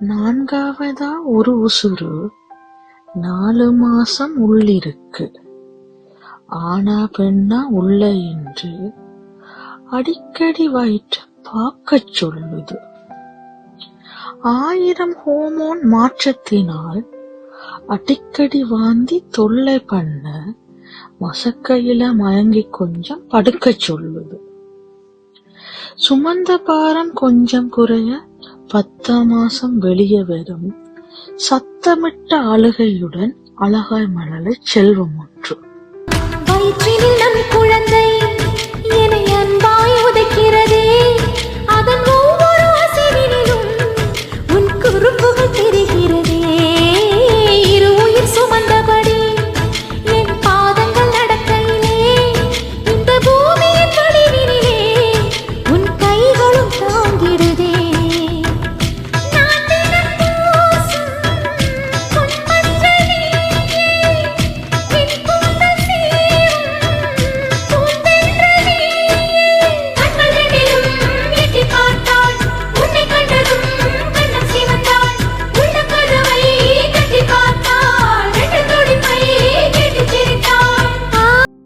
நான்காவதா ஒரு உசுறு நாலு மாசம் உள்ளிருக்கு. ஆனா பெண்ணா உள்ள என்று அடிக்கடி வயிற்று பார்க்கச் சொல்லுது. ஆயிரம் ஹோமோன் மாற்றத்தினால் அடிக்கடி வாந்தி தொல்லை பண்ண மசக்கையில மயங்கி கொஞ்சம் படுக்கச் சொல்லுது. சுமந்த பாரம் கொஞ்சம் குறைய பத்தாம் மாசம் வெளியே வரும். சத்தமிட்ட அழுகையுடன் அழகாய் மழலை செல்வம் ஒன்று. வயிற்றினில் நம் குழந்தை